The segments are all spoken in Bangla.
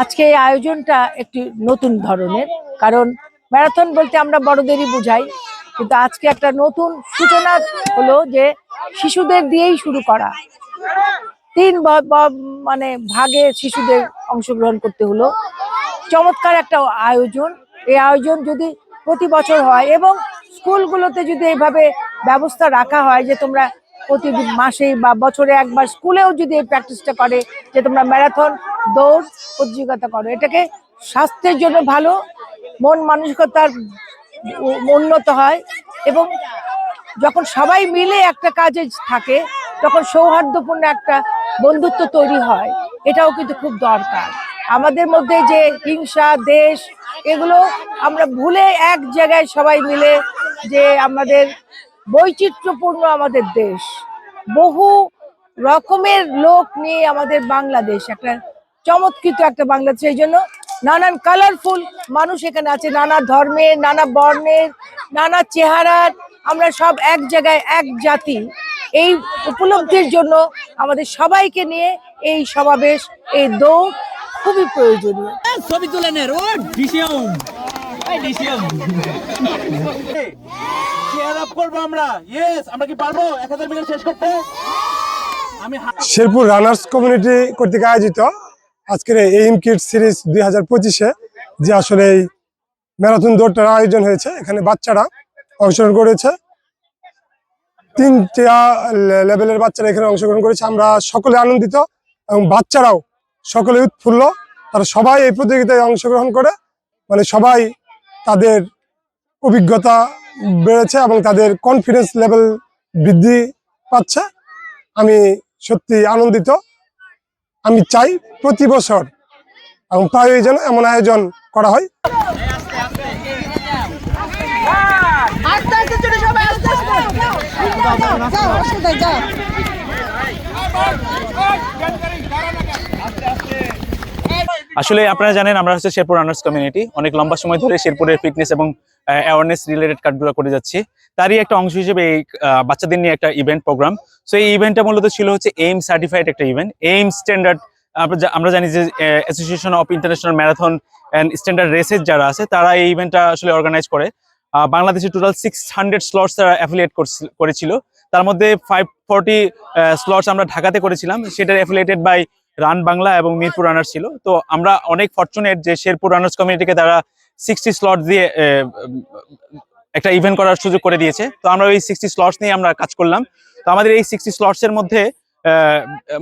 আজকে এই আয়োজনটা একটি নতুন ধরনের, কারণ ম্যারাথন বলতে আমরা বড়দেরই বুঝাই, কিন্তু আজকে একটা নতুন সূচনা হলো যে শিশুদের দিয়েই শুরু করা। তিন মানে ভাগে শিশুদের অংশগ্রহণ করতে হলো। চমৎকার একটা আয়োজন। এই আয়োজন যদি প্রতি বছর হয় এবং স্কুলগুলোতে যদি এইভাবে ব্যবস্থা রাখা হয় যে তোমরা প্রতি মাসে বা বছরে একবার স্কুলেও যদি এই প্র্যাকটিসটা করে যে তোমরা ম্যারাথন, দৌড় প্রতিযোগিতা করো, এটাকে স্বাস্থ্যের জন্য ভালো, মন মানসিকতার উন্নত হয় এবং যখন সবাই মিলে একটা কাজে থাকে, তখন সৌহার্দ্যপূর্ণ একটা বন্ধুত্ব তৈরি হয়। এটাও কিন্তু খুব দরকার। আমাদের মধ্যে যে হিংসা, দেশ, এগুলো আমরা ভুলে এক জায়গায় সবাই মিলে যে আমাদের বৈচিত্র্যপূর্ণ আমাদের দেশ। বহু রকমের লোক নিয়ে আমাদের বাংলাদেশ একটা চমৎকৃত একটা বাংলাদেশ। এই জন্য নানান কালারফুল মানুষ এখানে আছে নানা ধর্মের নানা বর্ণের নানা চেহারার। আমরা সব এক জায়গায় এক জাতি। এই উপলব্ধির জন্য আমাদের সবাইকে নিয়ে এই সমাবেশ এই দৌড় খুবই প্রয়োজনীয়। ছবি তুলে নে ও ডিসিয়াম। ডিসিয়াম। চেয়ার শেরপুর রানার্স কমিউনিটি কর্তৃক আয়োজিত আজকের এই এইম কিট সিরিজ দুই হাজার পঁচিশে যে আসলে এই ম্যারাথন দৌড়টার আয়োজন হয়েছে, এখানে বাচ্চারা অংশগ্রহণ করেছে। তিনটা লেভেলের বাচ্চারা এখানে অংশগ্রহণ করেছে। আমরা সকলে আনন্দিত এবং বাচ্চারাও সকলে উৎফুল্ল। তারা সবাই এই প্রতিযোগিতায় অংশগ্রহণ করে। মানে সবাই তাদের অভিজ্ঞতা বেড়েছে এবং তাদের কনফিডেন্স লেভেল বৃদ্ধি পাচ্ছে। আমি সত্যি আনন্দিত। আমি চাই প্রতি বছর এবং প্রায় যেন এমন আয়োজন করা হয়। আসলে আপনারা জানেন, আমরা হচ্ছে শেরপুর রানার্স কমিউনিটি অনেক লম্বা সময় ধরে শেরপুরের ফিটনেস এবং অ্যাওয়ারনেস রিলেটেড কাজগুলো করে যাচ্ছি। তারই একটা অংশ হিসেবে এই বাচ্চাদের নিয়ে একটা ইভেন্ট প্রোগ্রাম সো এই ইভেন্টটা মূলত ছিল হচ্ছে এইম সার্টিফাইড একটা ইভেন্ট এইম স্ট্যান্ডার্ড আমরা জানি যে association of international marathon and standard races যারা আছে, তারা এই ইভেন্টটা আসলে অর্গানাইজ করে। বাংলাদেশে টোটাল সিক্স হান্ড্রেড স্লটস তারা অ্যাফিলিয়েট করেছিল। তার মধ্যে ফাইভ ফর্টি স্লটস আমরা ঢাকাতে করেছিলাম। সেটার অ্যাফিলিয়েটেড বাই রান বাংলা এবং মিরপুর রানার্স ছিল। তো আমরা অনেক ফরচুনেট যে শেরপুর রানার্স কমিউনিটিকে তারা সিক্সটি স্লট দিয়ে একটা ইভেন্ট করার সুযোগ করে দিয়েছে। তো আমরা ওই সিক্সটি স্লটস নিয়ে আমরা কাজ করলাম। তো আমাদের এই সিক্সটি স্লটসের মধ্যে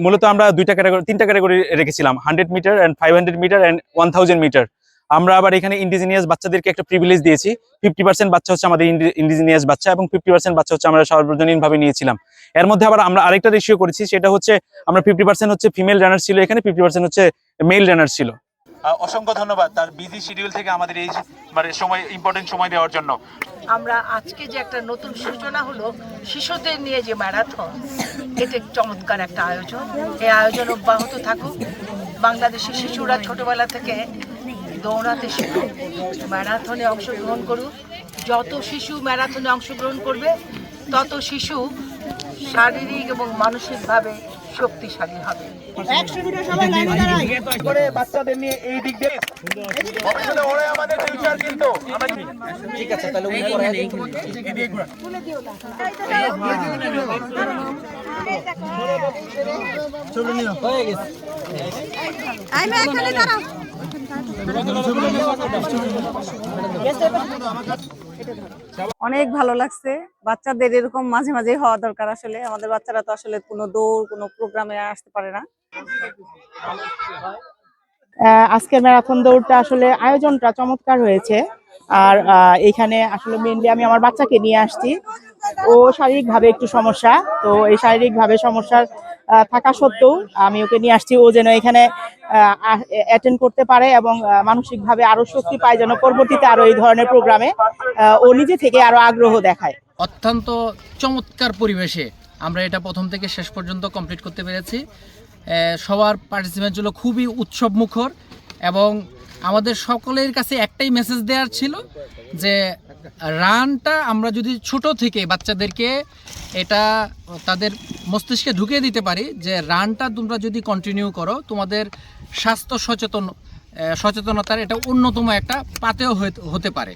মূলত আমরা দুইটা ক্যাটাগরি তিনটা ক্যাটাগরি রেখেছিলাম। Hundred metre and five hundred metre and one thousand metre আমরা আবার এখানে ইন্ডিজিনিয়াস বাচ্চাদেরকে একটা প্রিভিলেজ দিয়েছি। ফিফটি পার্সেন্ট বাচ্চা হচ্ছে আমাদের ইন্ডিজিনিয়াস বাচ্চা এবং ফিফটি পার্সেন্ট বাচ্চা হচ্ছে আমরা সার্বজনীন ভাবে নিয়েছিলাম। এর মধ্যে আবার আমরা আরেকটা রেশিও করেছি সেটা হচ্ছে আমরা ফিফটি পার্সেন্ট হচ্ছে ফিমেল রানার ছিল এখানে ফিফটি পার্সেন্ট হচ্ছে মেল রানার ছিল। অসংখ্য ধন্যবাদ তার বিজি শিডিউল থেকে আমাদের এই মানে সময় ইম্পর্টেন্ট সময় দেওয়ার জন্য। আমরা আজকে যে একটা নতুন সূচনা হলো শিশুদের নিয়ে যে ম্যারাথন এটা চমৎকার একটা আয়োজন। এই আয়োজন অব্যাহত থাকুক। বাংলাদেশের শিশুরা ছোটবেলা থেকে দৌড়াতে শিখুক ম্যারাথনে অংশগ্রহণ করুক যত শিশু ম্যারাথনে অংশগ্রহণ করবে তত শিশু শারীরিক এবং মানসিকভাবে শক্তিশালী হবে। করে বাচ্চাদের নিয়ে এই দিক দিয়ে। আমাদের ফিউচার কিন্তু। ঠিক আছে তাহলে উনি পরে এদিকে ঘোরা। হয়ে গেছে। অনেক ভালো লাগছে। বাচ্চাদের এরকম মাঝে মাঝে হওয়া দরকার আসলে। আমাদের বাচ্চারা তো আসলে কোনো দৌড়, কোনো প্রোগ্রামে আসতে পারে না। আজকের ম্যারাথন দৌড়টা আসলে আয়োজনটা চমৎকার হয়েছে। আর এখানে আসলে মেনলি আমি আমার বাচ্চাকে নিয়ে আসছি। ও শারীরিকভাবে একটু সমস্যা, তো এই শারীরিকভাবে সমস্যার থাকা সত্ত্বেও আমি ওকে নিয়ে আসছি। ও যেন এখানে অ্যাটেন্ড করতে পারে এবং মানসিকভাবে আরও শক্তি পায় যেন পরবর্তীতে আরও এই ধরনের প্রোগ্রামে ও নিজে থেকে আরও আগ্রহ দেখায়। অত্যন্ত চমৎকার পরিবেশে আমরা এটা প্রথম থেকে শেষ পর্যন্ত কমপ্লিট করতে পেরেছি। সবার পার্টিসিপেন্ট ছিল খুবই উৎসব মুখর এবং আমাদের সকলের কাছে একটাই মেসেজ দেওয়ার ছিল যে, রানটা আমরা যদি ছোট থেকে বাচ্চাদেরকে এটা তাদের মস্তিষ্কে ঢুকিয়ে দিতে পারি, যে রানটা তোমরা যদি কন্টিনিউ করো, তোমাদের স্বাস্থ্য সচেতন সচেতনতার এটা অন্যতম একটা পাতেও হতে পারে।